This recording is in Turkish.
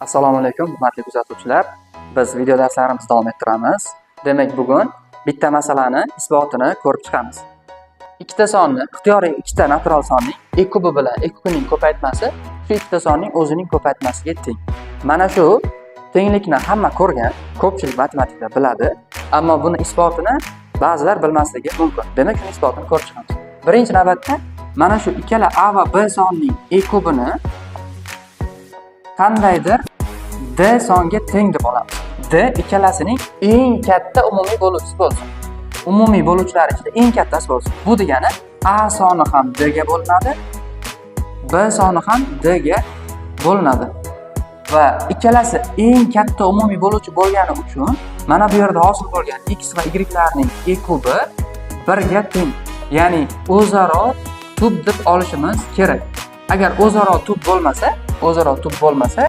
Assalomu alaykum, hurmatli kuzatuvchilar. Biz video darslarimizni davom ettiramiz. Demak, bugun bitta masalani isbotini ko'rib chiqamiz. Ikkita sonni, ixtiyoriy ikkita natural sonning e kubi bilan e kubining ko'paytmasi shu ikkita sonning o'zining ko'paytmasiga teng. Mana shu tenglikni hamma ko'rgan, ko'pchilik matematikda biladi, ammo buni isbotini ba'zilar bilmasligi mumkin. Demak, shuni isbotini ko'rib chiqamiz. Birinchi navbatda mana shu ikkala a va b sonning e kubini qandaydir d songa teng deb olamiz. d ikkalasining eng katta umumiy bo'luvchisi bo'lsin. Umumiy bo'luvchilar ichida eng kattasi bo'lsin. Bu degani a soni ham d ga bo'linadi, b soni ham d ga bo'linadi. Va ikkalasi eng katta umumiy bo'luvchi bo'lgani uchun mana bu yerda hosil bo'lgan x va y larning e kubi 1 ga teng. Ya'ni o'zaro tub deb olishimiz kerak. Agar o'zaro tub bo'lmasa, o'zaro tub bo'lmasa,